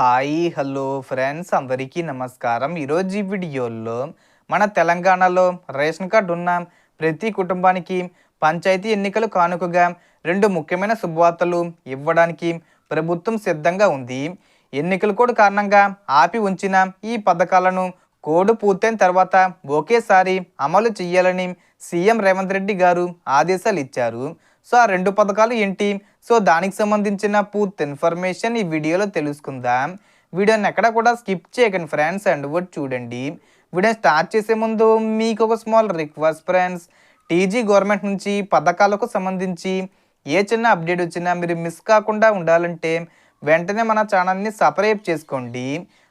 Hi hello friends. అందరికీ నమస్కారం. ఈరోజు ఈ వీడియోలో మన తెలంగాణలో రేషన్ కార్డు ఉన్న ప్రతి కుటుంబానికి పంచాయతీ ఎన్నికలు కానుకగా రెండు ముఖ్యమైన శుభవార్తలు ఇవ్వడానికి ప్రభుత్వం సిద్ధంగా ఉంది. ఎన్నికల కోడ్ కారణంగా ఆపి ఉంచిన ఈ పథకాలను కోడ్ పూర్తయిన తర్వాత ఒకేసారి అమలు చేయాలని సీఎం రేవంత్ రెడ్డి గారు ఆదేశాలు ఇచ్చారు. సో ఆ రెండు పథకాలు ఏంటి? సో దానికి సంబంధించిన పూర్తి ఇన్ఫర్మేషన్ ఈ వీడియోలో తెలుసుకుందాం. వీడియోని ఎక్కడ కూడా స్కిప్ చేయకండి ఫ్రెండ్స్ అండ్ వర్డ్ చూడండి. వీడియో స్టార్ట్ చేసే ముందు మీకు ఒక small request friends. TG government నుంచి పథకాలకు సంబంధించి ఏ చిన్న అప్డేట్ వచ్చినా మీరు మిస్ కాకుండా ఉండాలంటే వెంటనే మన ఛానల్ని సబ్స్క్రైబ్ చేసుకోండి.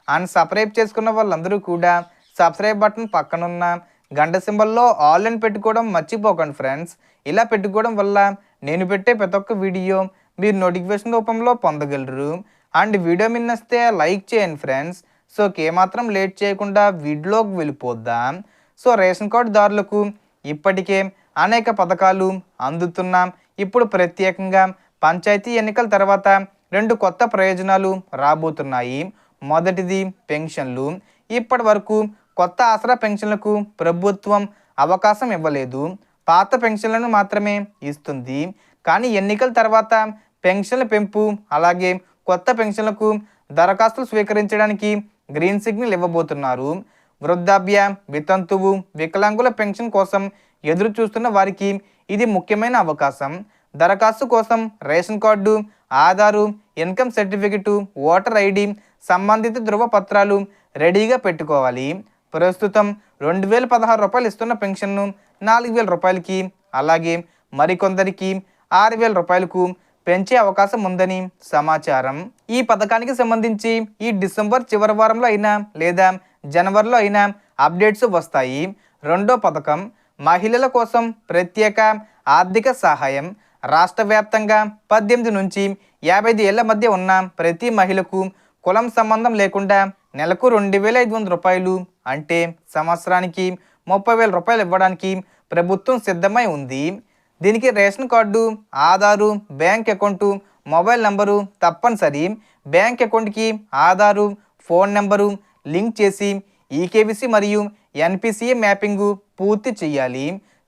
అండ్ సబ్స్క్రైబ్ చేసుకున్న వాళ్ళందరూ కూడా సబ్స్క్రైబ్ బటన్ పక్కనున్న గంట సింబల్లో ఆల్ అని పెట్టుకోవడం మర్చిపోకండి ఫ్రెండ్స్. ఇలా పెట్టుకోవడం వల్ల నేను పెట్టే ప్రతి ఒక్క వీడియో మీరు నోటిఫికేషన్ రూపంలో పొందగలరు. అండ్ వీడియో మిన్నస్తే లైక్ చేయండి ఫ్రెండ్స్. సో ఏమాత్రం లేట్ చేయకుండా వీడియోకి వెళ్ళిపోద్దాం సో రేషన్ కార్డు దారులకు ఇప్పటికే అనేక పథకాలు అందుతున్నాం. ఇప్పుడు ప్రత్యేకంగా పంచాయతీ ఎన్నికల తర్వాత రెండు కొత్త ప్రయోజనాలు రాబోతున్నాయి. మొదటిది పెన్షన్లు. ఇప్పటి వరకు కొత్త ఆసరా పెన్షన్లకు ప్రభుత్వం అవకాశం ఇవ్వలేదు. పాత పెన్షన్లను మాత్రమే ఇస్తుంది. కానీ ఎన్నికల తర్వాత పెన్షన్ల పెంపు అలాగే కొత్త పెన్షన్లకు దరఖాస్తులు స్వీకరించడానికి గ్రీన్ సిగ్నల్ ఇవ్వబోతున్నారు. వృద్ధాప్య వితంతువు వికలాంగుల పెన్షన్ కోసం ఎదురు చూస్తున్న వారికి ఇది ముఖ్యమైన అవకాశం. దరఖాస్తు కోసం ration card Aadhaar income certificate voter ID సంబంధిత ధృవపత్రాలు రెడీగా పెట్టుకోవాలి. ప్రస్తుతం రెండు వేల పదహారు రూపాయలు ఇస్తున్న పెన్షన్ను నాలుగు వేల రూపాయలకి అలాగే మరికొందరికి ఆరు వేల రూపాయలకు పెంచే అవకాశం ఉందని సమాచారం. ఈ పథకానికి సంబంధించి ఈ డిసెంబర్ చివరి వారంలో అయినా లేదా జనవరిలో అయినా అప్డేట్స్ వస్తాయి. రెండో పథకం మహిళల కోసం ప్రత్యేక ఆర్థిక సహాయం. రాష్ట్ర వ్యాప్తంగా పద్దెనిమిది నుంచి యాభై ఐదు ఏళ్ళ మధ్య ఉన్న ప్రతి మహిళకు కులం సంబంధం లేకుండా నెలకు రెండు వేల ఐదు వందల రూపాయలు అంటే సంవత్సరానికి ముప్పై వేల రూపాయలు ఇవ్వడానికి ప్రభుత్వం సిద్ధమై ఉంది. దీనికి ration card Aadhaar bank account mobile number తప్పనిసరి. బ్యాంక్ అకౌంట్కి ఆధారు ఫోన్ నెంబరు లింక్ చేసి ఈకేబీసీ మరియు ఎన్పిసిఏ మ్యాపింగు పూర్తి చేయాలి.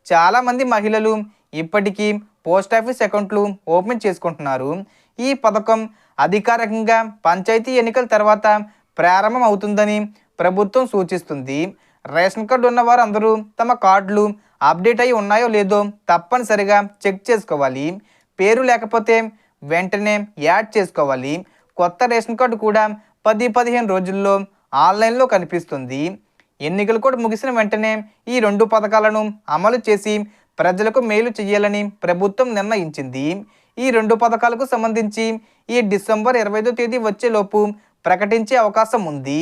చాలామంది మహిళలు ఇప్పటికీ పోస్ట్ ఆఫీస్ అకౌంట్లు ఓపెన్ చేసుకుంటున్నారు. ఈ పథకం అధికారికంగా పంచాయతీ ఎన్నికల తర్వాత ప్రారంభం అవుతుందని ప్రభుత్వం సూచిస్తుంది. రేషన్ కార్డు ఉన్నవారు అందరూ తమ కార్డులు అప్డేట్ అయి ఉన్నాయో లేదో తప్పనిసరిగా చెక్ చేసుకోవాలి. పేరు లేకపోతే వెంటనే యాడ్ చేసుకోవాలి. కొత్త రేషన్ కార్డు కూడా పది పదిహేను రోజుల్లో ఆన్లైన్లో కనిపిస్తుంది. ఎన్నికలు కూడా ముగిసిన వెంటనే ఈ రెండు పథకాలను అమలు చేసి ప్రజలకు మేలు చేయాలని ప్రభుత్వం నిర్ణయించింది. ఈ రెండు పథకాలకు సంబంధించి ఈ డిసెంబర్ ఇరవై తేదీ వచ్చేలోపు ప్రకటించే అవకాశం ఉంది.